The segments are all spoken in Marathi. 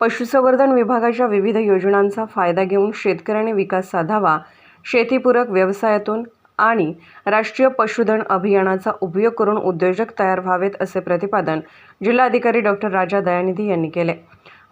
पशुसंवर्धन विभागाच्या विविध योजनांचा फायदा घेऊन शेतकऱ्यांनी विकास साधावा शेतीपूरक व्यवसायातून आणि राष्ट्रीय पशुधन अभियानाचा उपयोग करून उद्योजक तयार व्हावेत असे प्रतिपादन जिल्हाधिकारी डॉक्टर राजा दयानिधी यांनी केले.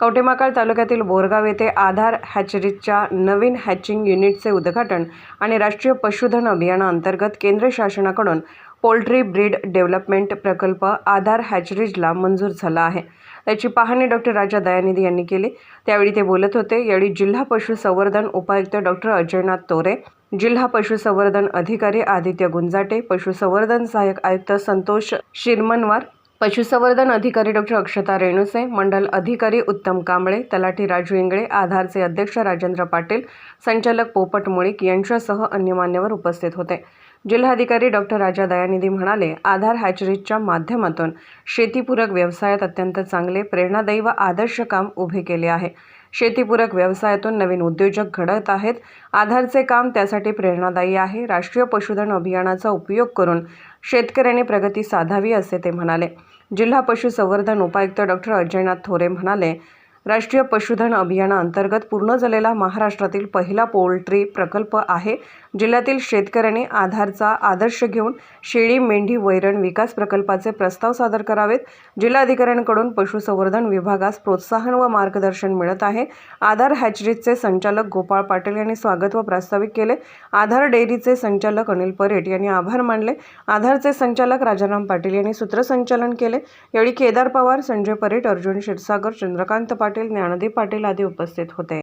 कवटेमाकाळ तालुक्यातील बोरगाव येथे आधार हॅचरीजच्या नवीन हॅचिंग युनिटचे उद्घाटन आणि राष्ट्रीय पशुधन अभियानाअंतर्गत केंद्र शासनाकडून पोल्ट्री ब्रीड डेव्हलपमेंट प्रकल्प आधार हॅचरीजला मंजूर झाला आहे. त्याची पाहणी डॉक्टर राजा दयानिधी यांनी केली. त्यावेळी ते बोलत होते यावेळी जिल्हा पशुसंवर्धन उपायुक्त डॉक्टर अजयनाथ तोरे जिल्हा पशुसंवर्धन अधिकारी आदित्य गुंजाटे पशुसंवर्धन सहाय्यक आयुक्त संतोष शिरमनवार पशुसंवर्धन अधिकारी डॉक्टर अक्षता रेणुसे मंडल अधिकारी उत्तम कांबळे तलाठी राजू इंगळे आधारचे अध्यक्ष राजेंद्र पाटील संचालक पोपट मुळीक यांच्यासह अन्य मान्यवर उपस्थित होते. जिल्हाधिकारी डॉक्टर राजा दयानिधी म्हणाले आधार हॅचरीजच्या माध्यमातून शेतीपूरक व्यवसायात अत्यंत चांगले प्रेरणादायी व आदर्श काम उभे केले आहे. शेतीपूरक व्यवसायातून नवीन उद्योजक घडत आहेत. आधारचे काम त्यासाठी प्रेरणादायी आहे. राष्ट्रीय पशुधन अभियानाचा उपयोग करून शेतकऱ्यांनी प्रगती साधावी असे ते म्हणाले. जिल्हा पशुसंवर्धन उपायुक्त डॉक्टर अजयनाथ थोरे म्हणाले राष्ट्रीय पशुधन अभियानाअंतर्गत पूर्ण झालेला महाराष्ट्रातील पहिला पोल्ट्री प्रकल्प आहे. जिल्ह्यातील शेतकऱ्यांनी आधारचा आदर्श घेऊन शेळी मेंढी वैरण विकास प्रकल्पाचे प्रस्ताव सादर करावेत. जिल्हाधिकाऱ्यांकडून पशुसंवर्धन विभागास प्रोत्साहन व मार्गदर्शन मिळत आहे. आधार हॅचरीजचे संचालक गोपाळ पाटील यांनी स्वागत व प्रास्ताविक केले. आधार डेअरीचे संचालक अनिल परेट यांनी आभार मानले. आधारचे संचालक राजाराम पाटील यांनी सूत्रसंचालन केले. यावेळी केदार पवार संजय परेट अर्जुन क्षीरसागर चंद्रकांत पाटील ज्ञानदीप पाटील आदी उपस्थित होते.